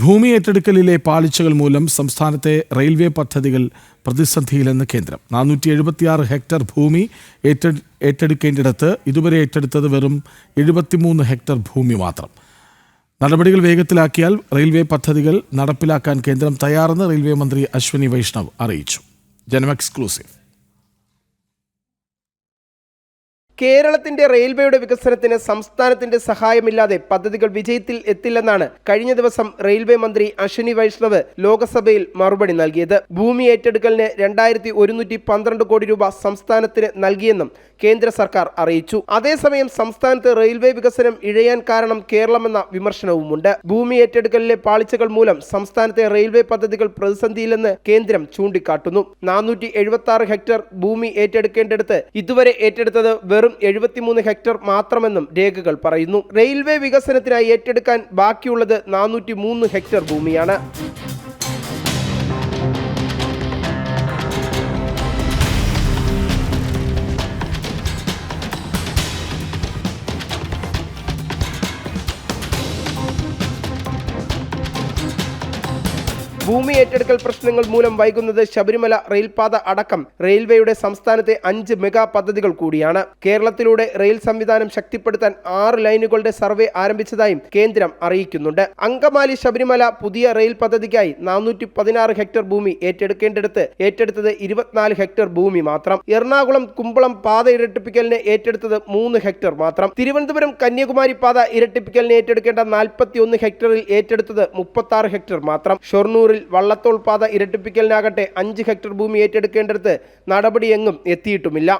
ഭൂമി ഏറ്റെടുക്കലിലെ പാളിച്ചകൾ മൂലം സംസ്ഥാനത്തെ റെയിൽവേ പദ്ധതികൾ പ്രതിസന്ധിയിലെന്ന് കേന്ദ്രം. നാനൂറ്റി എഴുപത്തിയാറ് ഹെക്ടർ ഭൂമി ഏറ്റെ ഏറ്റെടുക്കേണ്ടിടത്ത് ഇതുവരെ ഏറ്റെടുത്തത് വെറും എഴുപത്തിമൂന്ന് ഹെക്ടർ ഭൂമി മാത്രം. നടപടികൾ വേഗത്തിലാക്കിയാൽ റെയിൽവേ പദ്ധതികൾ നടപ്പിലാക്കാൻ കേന്ദ്രം തയ്യാറെന്ന് റെയിൽവേ മന്ത്രി അശ്വനി വൈഷ്ണവ് അറിയിച്ചു. ജനം എക്സ്ക്ലൂസീവ്. കേരളത്തിന്റെ റെയിൽവേയുടെ വികസനത്തിന് സംസ്ഥാനത്തിന്റെ സഹായമില്ലാതെ പദ്ധതികൾ വിജയത്തിൽ എത്തില്ലെന്നാണ് കഴിഞ്ഞ ദിവസം റെയിൽവേ മന്ത്രി അശ്വിനി വൈഷ്ണവ് ലോക്സഭയിൽ മറുപടി നൽകിയത്. ഭൂമി ഏറ്റെടുക്കലിന് രണ്ടായിരത്തി ഒരുന്നൂറ്റി പന്ത്രണ്ട് കോടി രൂപ സംസ്ഥാനത്തിന് നൽകിയെന്നും കേന്ദ്ര സർക്കാർ അറിയിച്ചു. അതേസമയം സംസ്ഥാനത്ത് റെയിൽവേ വികസനം ഇഴയാൻ കാരണം കേരളമെന്ന വിമർശനവുമുണ്ട്. ഭൂമി ഏറ്റെടുക്കലിലെ പാളിച്ചകൾ മൂലം സംസ്ഥാനത്തെ റെയിൽവേ പദ്ധതികൾ പ്രതിസന്ധിയിലെന്ന് കേന്ദ്രം ചൂണ്ടിക്കാട്ടുന്നു. നാനൂറ്റി ഹെക്ടർ ഭൂമി ഏറ്റെടുക്കേണ്ടടുത്ത് ഇതുവരെ ഏറ്റെടുത്തത് വെറും എഴുപത്തിമൂന്ന് ഹെക്ടർ മാത്രമെന്നും രേഖകൾ പറയുന്നു. റെയിൽവേ വികസനത്തിനായി ഏറ്റെടുക്കാൻ ബാക്കിയുള്ളത് നാനൂറ്റി ഹെക്ടർ ഭൂമിയാണ്. ഭൂമി ഏറ്റെടുക്കൽ പ്രശ്നങ്ങൾ മൂലം വൈകുന്നത് ശബരിമല റെയിൽപാത അടക്കം റെയിൽവേയുടെ സംസ്ഥാനത്തെ അഞ്ച് മെഗാ പദ്ധതികൾ കൂടിയാണ്. കേരളത്തിലൂടെ റെയിൽ സംവിധാനം ശക്തിപ്പെടുത്താൻ ആറ് ലൈനുകളുടെ സർവേ ആരംഭിച്ചതായും കേന്ദ്രം അറിയിക്കുന്നുണ്ട്. അങ്കമാലി ശബരിമല പുതിയ റെയിൽ പദ്ധതിക്കായി നാനൂറ്റി പതിനാറ് ഹെക്ടർ ഭൂമി ഏറ്റെടുക്കേണ്ടിടത്ത് ഏറ്റെടുത്തത് ഇരുപത്തിനാല് ഹെക്ടർ ഭൂമി മാത്രം. എറണാകുളം കുമ്പളം പാത ഇരട്ടിപ്പിക്കലിന് ഏറ്റെടുത്തത് മൂന്ന് ഹെക്ടർ മാത്രം. തിരുവനന്തപുരം കന്യാകുമാരി പാത ഇരട്ടിപ്പിക്കലിന് ഏറ്റെടുക്കേണ്ട നാൽപ്പത്തി ഒന്ന് ഹെക്ടറിൽ ഏറ്റെടുത്തത് മുപ്പത്തി ഹെക്ടർ മാത്രം. ഷൊർണൂറിൽ വള്ളത്തോൾ പാത ഇരട്ടിപ്പിക്കലിനാകട്ടെ അഞ്ച് ഹെക്ടർ ഭൂമി ഏറ്റെടുക്കേണ്ടടുത്ത് നടപടിയെങ്ങും എത്തിയിട്ടുമില്ല.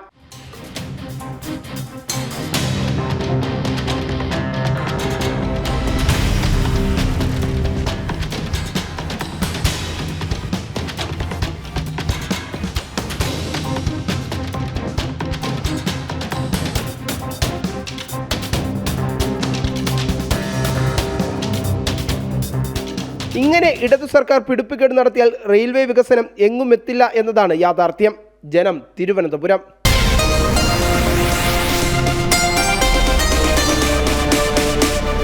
ഇങ്ങനെ ഇടതു സർക്കാർ പിടിപ്പുകേട് നടത്തിയാൽ റെയിൽവേ വികസനം എങ്ങും എത്തില്ല എന്നതാണ് യാഥാർത്ഥ്യം. ജനം തിരുവനന്തപുരം.